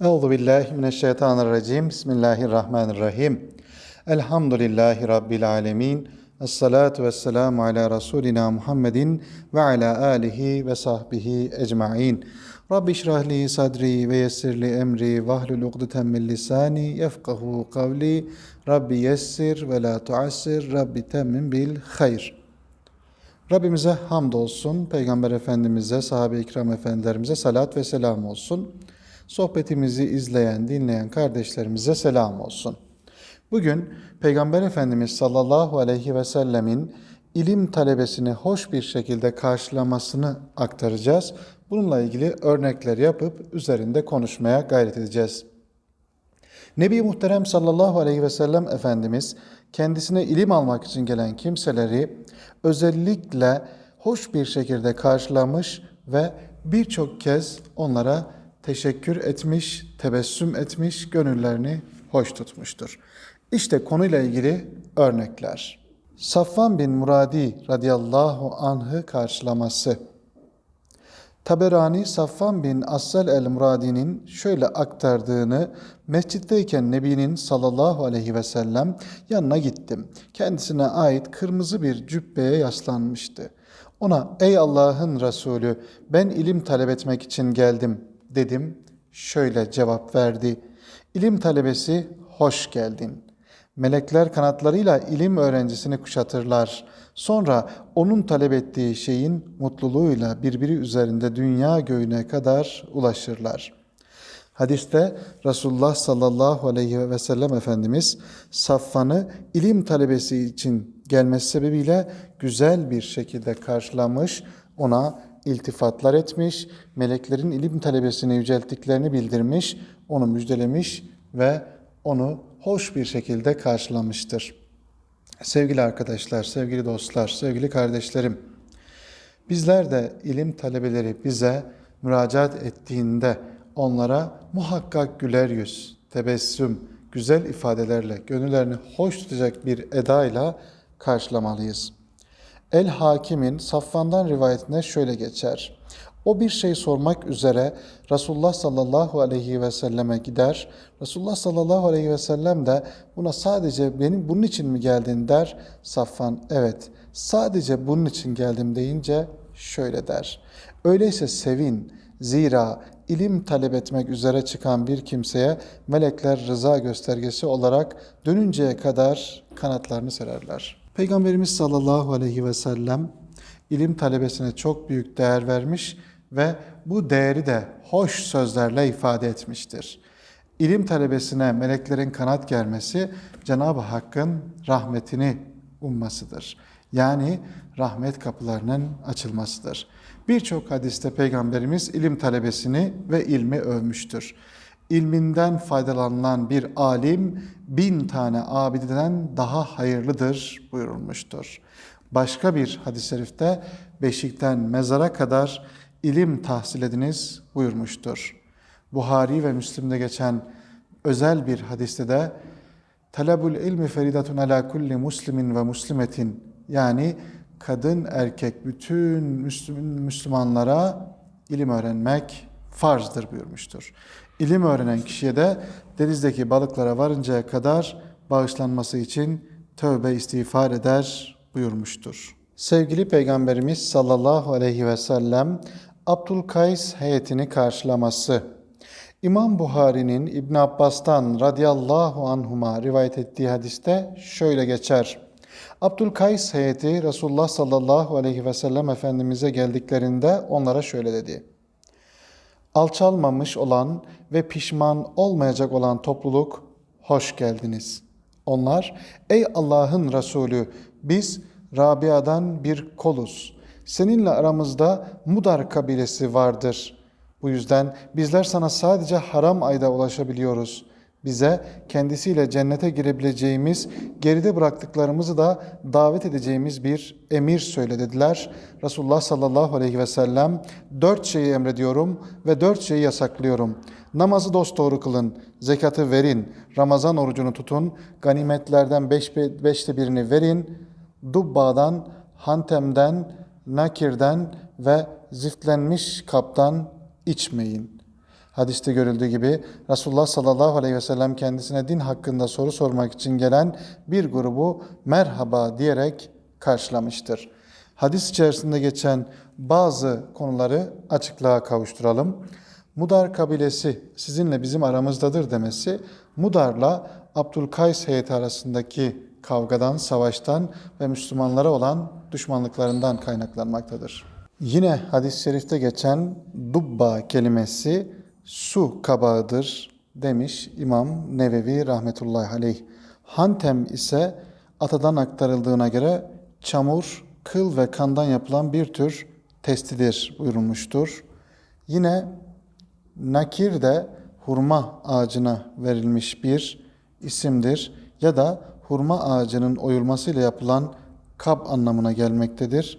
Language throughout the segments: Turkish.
Euzu billahi mineşşeytanirracim. Bismillahirrahmanirrahim. Elhamdülillahi rabbil alamin. Essalatu vesselamu ala rasulina Muhammedin ve ala alihi ve sahbihi ecmaîn. Rabbi şrah sadri ve yessir li emri ve hlul ukdeten min lisani yefkahu kavli. Rabbi yessir ve la tuassir. Rabbi temmin bil hayr. Rabbimize hamdolsun, Peygamber Efendimiz'e, sahabe-i kiram efendilerimize salat ve selam olsun. Sohbetimizi izleyen, dinleyen kardeşlerimize selam olsun. Bugün Peygamber Efendimiz sallallahu aleyhi ve sellemin ilim talebesini hoş bir şekilde karşılamasını aktaracağız. Bununla ilgili örnekler yapıp üzerinde konuşmaya gayret edeceğiz. Nebi Muhterem sallallahu aleyhi ve sellem Efendimiz kendisine ilim almak için gelen kimseleri özellikle hoş bir şekilde karşılamış ve birçok kez onlara teşekkür etmiş, tebessüm etmiş, gönüllerini hoş tutmuştur. İşte konuyla ilgili örnekler. Safvan bin Muradi radıyallahu anh'ı karşılaması. Taberani Safvan bin Assal el-Muradi'nin şöyle aktardığını mescitteyken Nebi'nin sallallahu aleyhi ve sellem yanına gittim. Kendisine ait kırmızı bir cübbeye yaslanmıştı. Ona ey Allah'ın Resulü ben ilim talep etmek için geldim dedim. Şöyle cevap verdi. İlim talebesi hoş geldin. Melekler kanatlarıyla ilim öğrencisini kuşatırlar. Sonra onun talep ettiği şeyin mutluluğuyla birbiri üzerinde dünya göğüne kadar ulaşırlar. Hadiste Resulullah sallallahu aleyhi ve sellem Efendimiz Safvan'ı ilim talebesi için gelmesi sebebiyle güzel bir şekilde karşılamış, ona iltifatlar etmiş, meleklerin ilim talebesini yücelttiklerini bildirmiş, onu müjdelemiş ve onu hoş bir şekilde karşılamıştır. Sevgili arkadaşlar, sevgili dostlar, sevgili kardeşlerim, bizler de ilim talebeleri bize müracaat ettiğinde onlara muhakkak güler yüz, tebessüm, güzel ifadelerle gönüllerini hoş tutacak bir edayla karşılamalıyız. El Hakim'in Safvan'dan rivayetine şöyle geçer. O bir şey sormak üzere Resulullah sallallahu aleyhi ve selleme gider. Resulullah sallallahu aleyhi ve sellem de buna sadece benim bunun için mi geldin der. Safvan evet sadece bunun için geldim deyince şöyle der. Öyleyse sevin zira ilim talep etmek üzere çıkan bir kimseye melekler rıza göstergesi olarak dönünceye kadar kanatlarını sererler. Peygamberimiz sallallahu aleyhi ve sellem ilim talebesine çok büyük değer vermiş ve bu değeri de hoş sözlerle ifade etmiştir. İlim talebesine meleklerin kanat germesi Cenab-ı Hakk'ın rahmetini ummasıdır. Yani rahmet kapılarının açılmasıdır. Birçok hadiste Peygamberimiz ilim talebesini ve ilmi övmüştür. İlminden faydalanılan bir alim bin tane abideden daha hayırlıdır buyurulmuştur. Başka bir hadis-i şerifte beşikten mezara kadar ilim tahsil ediniz buyurmuştur. Buhari ve Müslim'de geçen özel bir hadiste de talabul ilmi feridatun ala kulli muslimin ve muslimetin yani kadın erkek bütün Müslüman, Müslümanlara ilim öğrenmek farzdır buyurmuştur. İlim öğrenen kişiye de denizdeki balıklara varıncaya kadar bağışlanması için tövbe istiğfar eder buyurmuştur. Sevgili Peygamberimiz sallallahu aleyhi ve sellem Abdülkays heyetini karşılaması. İmam Buhari'nin İbn Abbas'tan radıyallahu anhuma rivayet ettiği hadiste şöyle geçer. Abdülkays heyeti Resulullah sallallahu aleyhi ve sellem Efendimiz'e geldiklerinde onlara şöyle dedi. Alçalmamış olan ve pişman olmayacak olan topluluk hoş geldiniz. Onlar ey Allah'ın Resulü biz Rabia'dan bir koluz. Seninle aramızda Mudar kabilesi vardır. Bu yüzden bizler sana sadece haram ayda ulaşabiliyoruz. Bize kendisiyle cennete girebileceğimiz, geride bıraktıklarımızı da davet edeceğimiz bir emir söyle dediler. Resulullah sallallahu aleyhi ve sellem dört şeyi emrediyorum ve dört şeyi yasaklıyorum. Namazı dosdoğru kılın, zekatı verin, Ramazan orucunu tutun, ganimetlerden beş, beşte birini verin, Dubba'dan, Hantem'den, Nakir'den ve ziftlenmiş kaptan içmeyin. Hadiste görüldüğü gibi Resulullah sallallahu aleyhi ve sellem kendisine din hakkında soru sormak için gelen bir grubu merhaba diyerek karşılamıştır. Hadis içerisinde geçen bazı konuları açıklığa kavuşturalım. Mudar kabilesi sizinle bizim aramızdadır demesi Mudar'la Abdülkays heyeti arasındaki kavgadan, savaştan ve Müslümanlara olan düşmanlıklarından kaynaklanmaktadır. Yine hadis-i şerifte geçen dubba kelimesi su kabağıdır demiş İmam Nevevi rahmetullahi aleyh. Hantem ise atadan aktarıldığına göre çamur, kıl ve kandan yapılan bir tür testidir buyurulmuştur. Yine nakir de hurma ağacına verilmiş bir isimdir ya da hurma ağacının oyulmasıyla yapılan kap anlamına gelmektedir.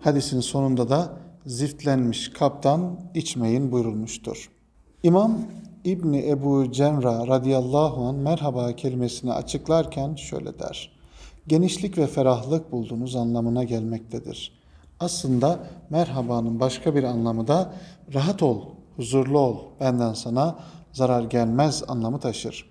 Hadisin sonunda da ziftlenmiş kaptan içmeyin buyurulmuştur. İmam İbni Ebu Cemra radıyallahu an merhaba kelimesini açıklarken şöyle der. Genişlik ve ferahlık bulduğunuz anlamına gelmektedir. Aslında merhabanın başka bir anlamı da rahat ol, huzurlu ol, benden sana zarar gelmez anlamı taşır.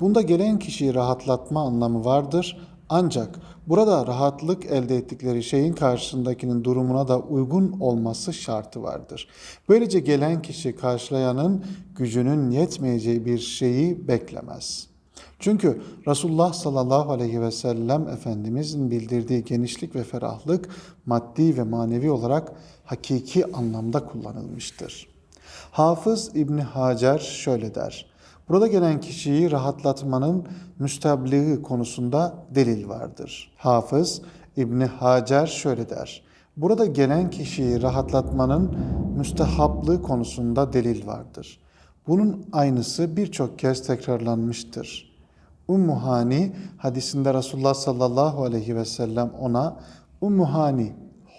Bunda gelen kişiyi rahatlatma anlamı vardır. Ancak burada rahatlık elde ettikleri şeyin karşısındakinin durumuna da uygun olması şartı vardır. Böylece gelen kişi karşılayanın gücünün yetmeyeceği bir şeyi beklemez. Çünkü Resulullah sallallahu aleyhi ve sellem Efendimizin bildirdiği genişlik ve ferahlık maddi ve manevi olarak hakiki anlamda kullanılmıştır. Hafız İbni Hacer şöyle der. Burada gelen kişiyi rahatlatmanın müstebliği konusunda delil vardır. Hafız İbni Hacer şöyle der. Burada gelen kişiyi rahatlatmanın müstehaplığı konusunda delil vardır. Bunun aynısı birçok kez tekrarlanmıştır. Ummu Hani hadisinde Resulullah sallallahu aleyhi ve sellem ona Ummu Hani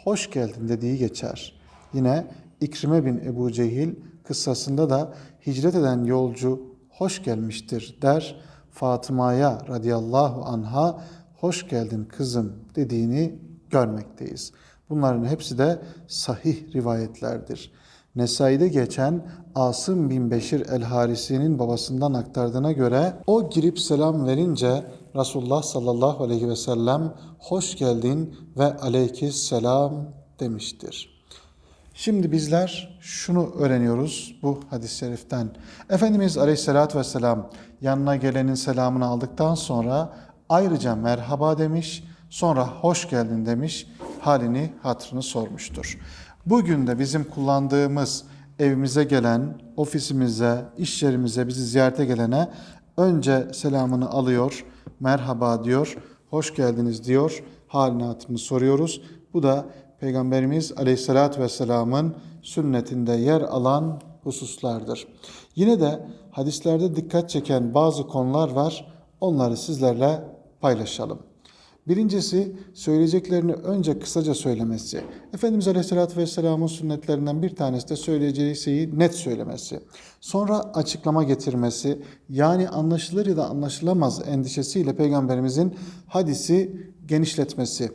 hoş geldin dediği geçer. Yine İkrime bin Ebu Cehil kıssasında da hicret eden yolcu hoş gelmiştir der. Fatıma'ya radıyallahu anha hoş geldin kızım dediğini görmekteyiz. Bunların hepsi de sahih rivayetlerdir. Nesai'de geçen Asım bin Beşir el-Harisi'nin babasından aktardığına göre o girip selam verince Resulullah sallallahu aleyhi ve sellem hoş geldin ve aleykis selam demiştir. Şimdi bizler şunu öğreniyoruz bu hadis-i şeriften. Efendimiz Aleyhisselatü Vesselam yanına gelenin selamını aldıktan sonra ayrıca merhaba demiş, sonra hoş geldin demiş, halini hatrını sormuştur. Bugün de bizim kullandığımız evimize gelen, ofisimize, iş yerimize bizi ziyarete gelene önce selamını alıyor, merhaba diyor, hoş geldiniz diyor, halini hatırını soruyoruz. Bu da Peygamberimiz Aleyhisselatü Vesselam'ın sünnetinde yer alan hususlardır. Yine de hadislerde dikkat çeken bazı konular var. Onları sizlerle paylaşalım. Birincisi söyleyeceklerini önce kısaca söylemesi. Efendimiz Aleyhisselatü Vesselam'ın sünnetlerinden bir tanesi de söyleyeceği şeyi net söylemesi. Sonra açıklama getirmesi yani anlaşılır ya da anlaşılamaz endişesiyle Peygamberimizin hadisi genişletmesi.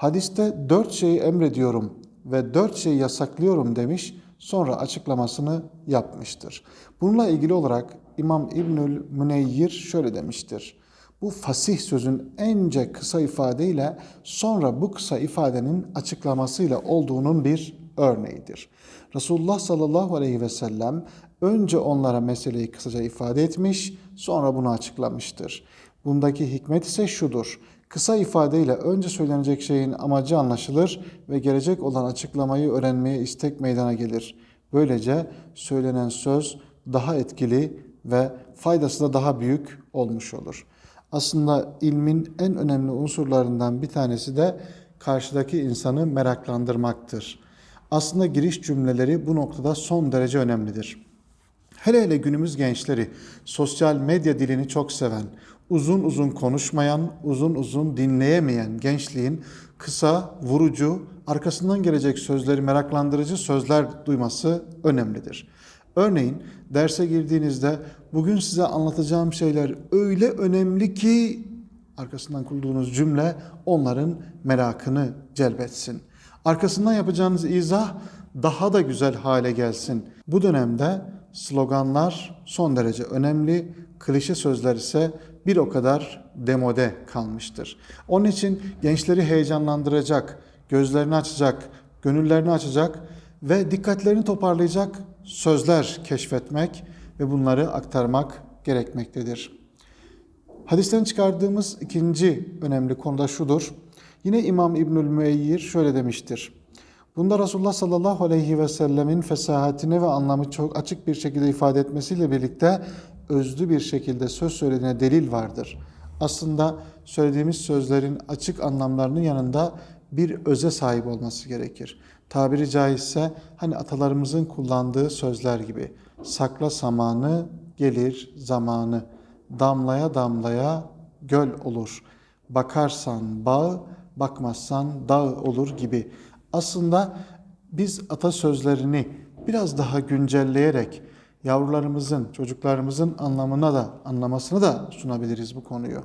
Hadiste dört şeyi emrediyorum ve dört şeyi yasaklıyorum demiş sonra açıklamasını yapmıştır. Bununla ilgili olarak İmam İbnül Müneyyir şöyle demiştir. Bu fasih sözün ence kısa ifadeyle sonra bu kısa ifadenin açıklamasıyla olduğunun bir örneğidir. Resulullah sallallahu aleyhi ve sellem önce onlara meseleyi kısaca ifade etmiş, sonra bunu açıklamıştır. Bundaki hikmet ise şudur. Kısa ifadeyle önce söylenecek şeyin amacı anlaşılır ve gelecek olan açıklamayı öğrenmeye istek meydana gelir. Böylece söylenen söz daha etkili ve faydası da daha büyük olmuş olur. Aslında ilmin en önemli unsurlarından bir tanesi de karşıdaki insanı meraklandırmaktır. Aslında giriş cümleleri bu noktada son derece önemlidir. Hele hele günümüz gençleri sosyal medya dilini çok seven, uzun uzun konuşmayan, uzun uzun dinleyemeyen gençliğin kısa, vurucu, arkasından gelecek sözleri meraklandırıcı sözler duyması önemlidir. Örneğin derse girdiğinizde bugün size anlatacağım şeyler öyle önemli ki arkasından kurduğunuz cümle onların merakını celbetsin. Arkasından yapacağınız izah daha da güzel hale gelsin. Bu dönemde sloganlar son derece önemli, klişe sözler ise bir o kadar demode kalmıştır. Onun için gençleri heyecanlandıracak, gözlerini açacak, gönüllerini açacak ve dikkatlerini toparlayacak sözler keşfetmek ve bunları aktarmak gerekmektedir. Hadisten çıkardığımız ikinci önemli konuda şudur. Yine İmam İbnül Müeyyir şöyle demiştir. Bunda Resulullah sallallahu aleyhi ve sellemin fesahatini ve anlamı çok açık bir şekilde ifade etmesiyle birlikte özlü bir şekilde söz söylediğine delil vardır. Aslında söylediğimiz sözlerin açık anlamlarının yanında bir öze sahip olması gerekir. Tabiri caizse hani atalarımızın kullandığı sözler gibi sakla samanı gelir zamanı damlaya damlaya göl olur. Bakarsan bağ, bakmazsan dağ olur gibi. Aslında biz atasözlerini biraz daha güncelleyerek yavrularımızın, çocuklarımızın anlamına da anlamasını da sunabiliriz bu konuyu.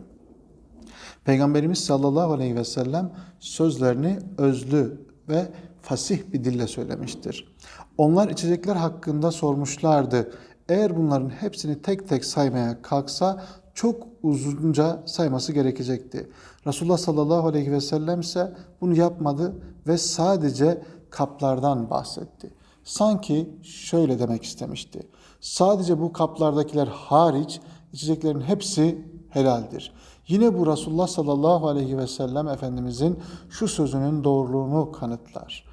Peygamberimiz sallallahu aleyhi ve sellem sözlerini özlü ve fasih bir dille söylemiştir. Onlar içecekler hakkında sormuşlardı. Eğer bunların hepsini tek tek saymaya kalksa çok uzunca sayması gerekecekti. Resulullah sallallahu aleyhi ve sellem ise bunu yapmadı ve sadece kaplardan bahsetti. Sanki şöyle demek istemişti. Sadece bu kaplardakiler hariç içeceklerin hepsi helaldir. Yine bu Resulullah sallallahu aleyhi ve sellem Efendimizin şu sözünün doğruluğunu kanıtlar.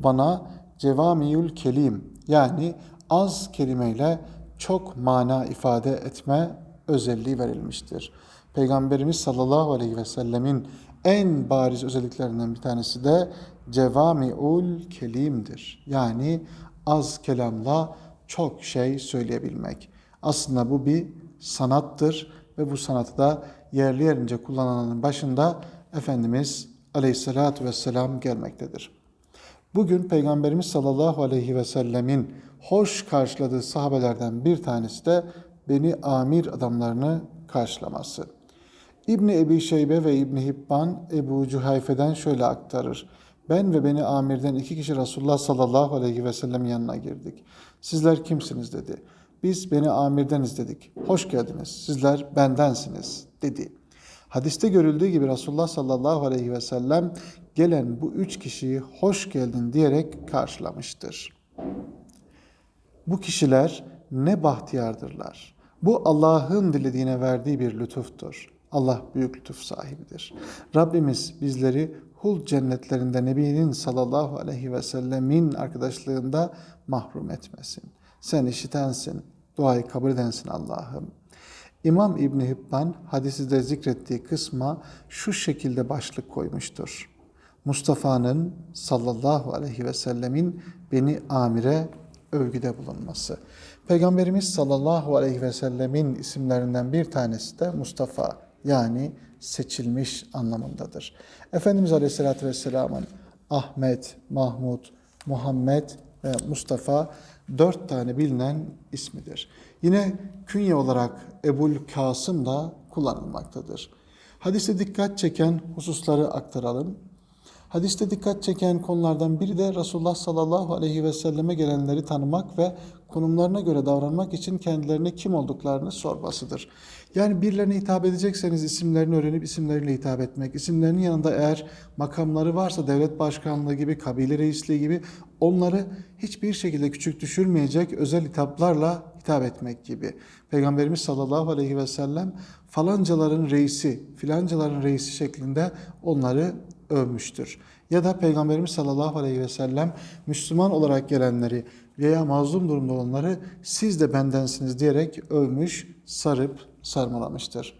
Bana cevamiyül kelim yani az kelimeyle çok mana ifade etme özelliği verilmiştir. Peygamberimiz sallallahu aleyhi ve sellemin en bariz özelliklerinden bir tanesi de cevamiul kelimdir. Yani az kelamla çok şey söyleyebilmek. Aslında bu bir sanattır ve bu sanatı da yerli yerince kullananların başında Efendimiz aleyhissalatü vesselam gelmektedir. Bugün Peygamberimiz sallallahu aleyhi ve sellemin hoş karşıladığı sahabelerden bir tanesi de Beni Amir adamlarını karşılaması. İbni Ebi Şeybe ve İbni Hibban Ebu Cühayfe'den şöyle aktarır. Ben ve Beni Amir'den iki kişi Resulullah sallallahu aleyhi ve sellem yanına girdik. Sizler kimsiniz dedi. Biz Beni Amir'deniz dedik. Hoş geldiniz. Sizler bendensiniz dedi. Hadiste görüldüğü gibi Resulullah sallallahu aleyhi ve sellem gelen bu üç kişiyi hoş geldin diyerek karşılamıştır. Bu kişiler ne bahtiyardırlar. Bu Allah'ın dilediğine verdiği bir lütuftur. Allah büyük lütuf sahibidir. Rabbimiz bizleri hul cennetlerinde Nebi'nin sallallahu aleyhi ve sellemin arkadaşlığında mahrum etmesin. Sen işitensin, duayı kabul edensin Allah'ım. İmam İbni Hibban hadisi de zikrettiği kısma şu şekilde başlık koymuştur. Mustafa'nın sallallahu aleyhi ve sellemin beni amire övgüde bulunması. Peygamberimiz sallallahu aleyhi ve sellemin isimlerinden bir tanesi de Mustafa yani seçilmiş anlamındadır. Efendimiz aleyhissalatü vesselamın Ahmet, Mahmud, Muhammed ve Mustafa dört tane bilinen ismidir. Yine künye olarak Ebul Kasım da kullanılmaktadır. Hadiste dikkat çeken hususları aktaralım. Hadiste dikkat çeken konulardan biri de Resulullah sallallahu aleyhi ve selleme gelenleri tanımak ve konumlarına göre davranmak için kendilerine kim olduklarını sormasıdır. Yani birilerine hitap edecekseniz isimlerini öğrenip isimleriyle hitap etmek, isimlerinin yanında eğer makamları varsa devlet başkanlığı gibi, kabile reisliği gibi onları hiçbir şekilde küçük düşürmeyecek özel hitaplarla hitap etmek gibi. Peygamberimiz sallallahu aleyhi ve sellem falancaların reisi, filancaların reisi şeklinde onları övmüştür. Ya da Peygamberimiz sallallahu aleyhi ve sellem Müslüman olarak gelenleri veya mazlum durumda olanları siz de bendensiniz diyerek övmüş, sarıp sarmalamıştır.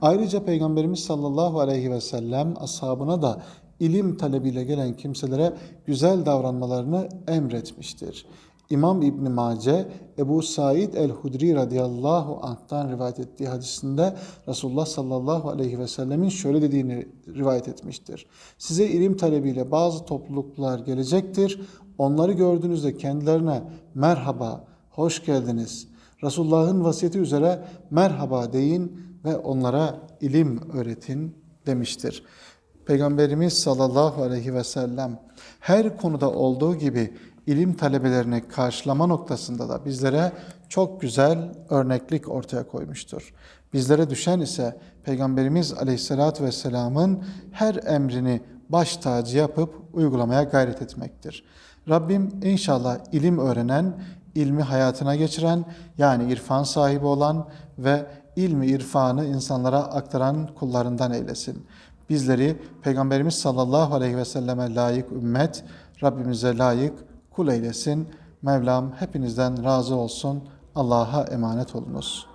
Ayrıca Peygamberimiz sallallahu aleyhi ve sellem ashabına da ilim talebiyle gelen kimselere güzel davranmalarını emretmiştir. İmam İbn Mace Ebu Said el-Hudri radıyallahu anh'tan rivayet ettiği hadisinde Resulullah sallallahu aleyhi ve sellemin şöyle dediğini rivayet etmiştir. Size ilim talebiyle bazı topluluklar gelecektir. Onları gördüğünüzde kendilerine merhaba, hoş geldiniz. Resulullah'ın vasiyeti üzere merhaba deyin ve onlara ilim öğretin demiştir. Peygamberimiz sallallahu aleyhi ve sellem her konuda olduğu gibi ilim talebelerini karşılama noktasında da bizlere çok güzel örneklik ortaya koymuştur. Bizlere düşen ise Peygamberimiz Aleyhisselatü Vesselam'ın her emrini baş tacı yapıp uygulamaya gayret etmektir. Rabbim inşallah ilim öğrenen, ilmi hayatına geçiren yani irfan sahibi olan ve ilmi irfanı insanlara aktaran kullarından eylesin. Bizleri Peygamberimiz sallallahu aleyhi ve selleme layık ümmet, Rabbimize layık kul eylesin. Mevlam hepinizden razı olsun. Allah'a emanet olunuz.